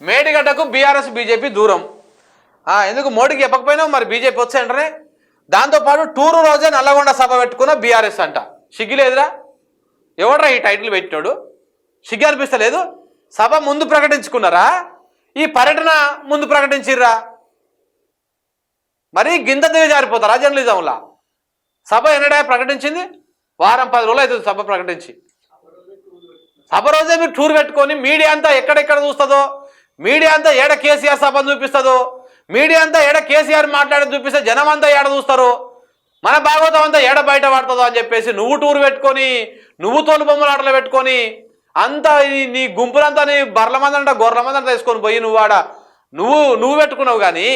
మేడిగడ్డకు BRS BJP దూరం. ఎందుకు మోడీకి చెప్పకపోయినా మరి బీజేపీ వచ్చే దాంతోపాటు టూరు రోజే నల్లగొండ సభ పెట్టుకున్న బీఆర్ఎస్ అంట. సిగ్గులేదురా ఎవడ్రా ఈ టైటిల్ పెట్టినాడు? సిగ్గు అనిపిస్తలేదు? సభ ముందు ప్రకటించుకున్నారా? ఈ పర్యటన ముందు ప్రకటించిర్రా? మరి గింత దిగ జారిపోతారా జర్నలిజంలా? సభ ఎన్నడా ప్రకటించింది? వారం పది రోజులు అవుతుంది సభ ప్రకటించి. సభ రోజే మీరు టూర్ పెట్టుకొని మీడియా అంతా ఎక్కడెక్కడ చూస్తుందో మీడియా అంతా ఏడ కేసీఆర్ సభను చూపిస్తుందో? మీడియా అంతా ఏడ కేసీఆర్ మాట్లాడి చూపిస్తే జనం అంతా ఏడ చూస్తారు? మన భాగవతం అంతా ఏడ బయట పడుతుందో అని చెప్పేసి నువ్వు టూర్ పెట్టుకొని నువ్వు తోలు బొమ్మలు ఆటలు పెట్టుకొని అంతా నీ గుంపులంతా నీ బర్ల మందంట గొర్రెల మందంట తీసుకొని పోయి నువ్వు ఆడ నువ్వు నువ్వు పెట్టుకున్నావు కానీ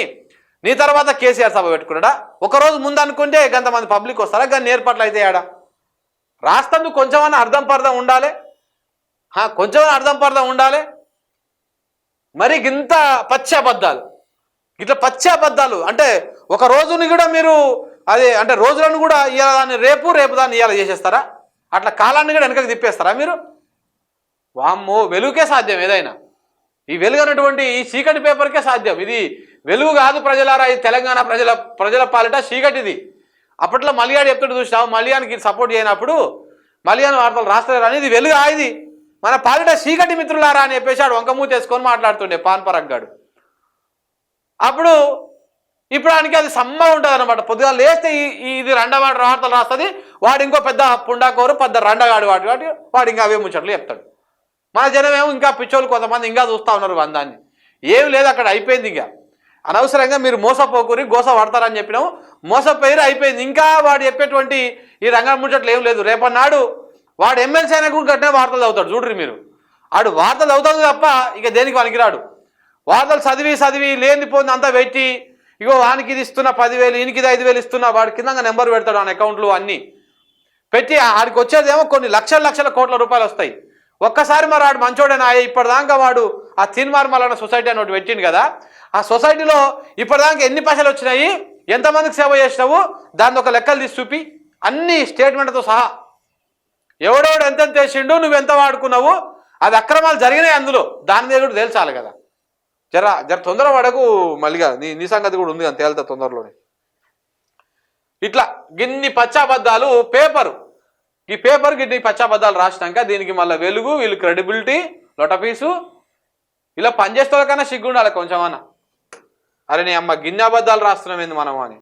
నీ తర్వాత కేసీఆర్ సభ పెట్టుకున్నాడా? ఒకరోజు ముందు అనుకుంటే గంతమంది పబ్లిక్ వస్తారా? కానీ ఏర్పాట్లు అయితే ఆడ రాష్ట్రం కొంచెమన్నా అర్థం పర్థం ఉండాలి. హా, కొంచెం అర్థం పర్థం ఉండాలి. మరి ఇంత పచ్చబద్ధాలు ఇట్లా పచ్చి అబద్ధాలు అంటే ఒక రోజుని కూడా మీరు అదే అంటే రోజులను కూడా ఇవాళ దాన్ని రేపు రేపు దాన్ని ఇవాళ చేసేస్తారా? అట్లా కాలాన్ని కూడా వెనకకి తిప్పేస్తారా మీరు? వామ్మో వెలుగుకే సాధ్యం ఏదైనా. ఈ వెలుగు అనేటువంటి ఈ చీకటి పేపర్కే సాధ్యం. ఇది వెలుగు కాదు ప్రజలారా ఇది తెలంగాణ ప్రజల ప్రజల పాలిట చీకటిది. అప్పట్లో మలియాడు చెప్తుంటే చూసినావు? మలియానికి సపోర్ట్ చేయనప్పుడు మలియాన్ వార్తలు రాస్తలేరు? అని ఇది వెలుగు ఆ ఇది. మన పాలిట చీకటి మిత్రులారా అని చెప్పేసి ఆడు వంకమూతి వేసుకొని మాట్లాడుతుండే పాన్ పరగ్గాడు అప్పుడు ఇప్పుడు ఆయనకి అది సమ్మ ఉంటుంది అనమాట పొద్దుగా లేస్తే ఈ ఇది రెండవాడు వార్తలు రాస్తుంది వాడు ఇంకో పెద్ద పుండాకోరు పెద్ద రెండగాడు వాడు వాటి వాడు ఇంకా అవే ముచ్చట్లు చెప్తాడు. మన జనం ఏమో ఇంకా పిచ్చోళ్ళు కొంతమంది ఇంకా చూస్తూ ఉన్నారు వందాన్ని. ఏం లేదు అక్కడ అయిపోయింది ఇంకా. అనవసరంగా మీరు మోసపోకూరి గోస పడతారని చెప్పినాము. మోసపోయి అయిపోయింది. ఇంకా వాడు చెప్పేటువంటి ఈ రంగం ముచ్చట్లు ఏం లేదు. రేపన్నాడు వాడు ఎమ్మెల్సీ అయినా కూడా కట్టిన వార్తలు చదువుతాడు చూడరు మీరు. ఆడు వార్తలు చదువుతాడు తప్ప ఇక దేనికి పనికిరాడు? వార్తలు చదివి చదివి లేని పోయింది అంతా పెట్టి ఇగో వానికి ఇది ఇస్తున్నా పదివేలు ఈయనకి ఇది ఐదు వేలు ఇస్తున్నా వాడి కింద నెంబర్ పెడతాడు ఆయన అకౌంట్లు అన్నీ. పెట్టి ఆడికి వచ్చేదేమో కొన్ని లక్షల లక్షల కోట్ల రూపాయలు వస్తాయి. ఒక్కసారి మరి వాడు మంచోడేనా? ఇప్పటిదాకా వాడు ఆ తిన్మార్ మల్లన్న సొసైటీ అని ఒకటి పెట్టిండు కదా. ఆ సొసైటీలో ఇప్పటిదాకా ఎన్ని పైసలు వచ్చినాయి? ఎంతమందికి సేవ చేసినావు? దాన్ని ఒక లెక్కలు తీసి చూపి అన్ని స్టేట్మెంట్తో సహా ఎవడెవడు ఎంత తెచ్చిండు నువ్వు ఎంత వాడుకున్నావు? అది అక్రమాలు జరిగినాయి అందులో. దాని మీద కూడా తేల్చాలి కదా. జర జర తొందర పడకు మళ్ళీగా నీ నీ సంగతి కూడా ఉంది కానీ తేలుతా తొందరలోనే. ఇట్లా గిన్ని పచ్చాబద్ధాలు పేపరు. ఈ పేపర్ గిన్ని పచ్చాబద్ధాలు రాసినాక దీనికి మళ్ళీ వెలుగు వీళ్ళు క్రెడిబిలిటీ లొటపీసు ఇలా పనిచేస్తే కన్నా సిగ్గుండాలి కొంచెమన్నా. అరే నీ అమ్మ గిన్నె అబద్ధాలు రాస్తున్నాం ఏంది మనం అని.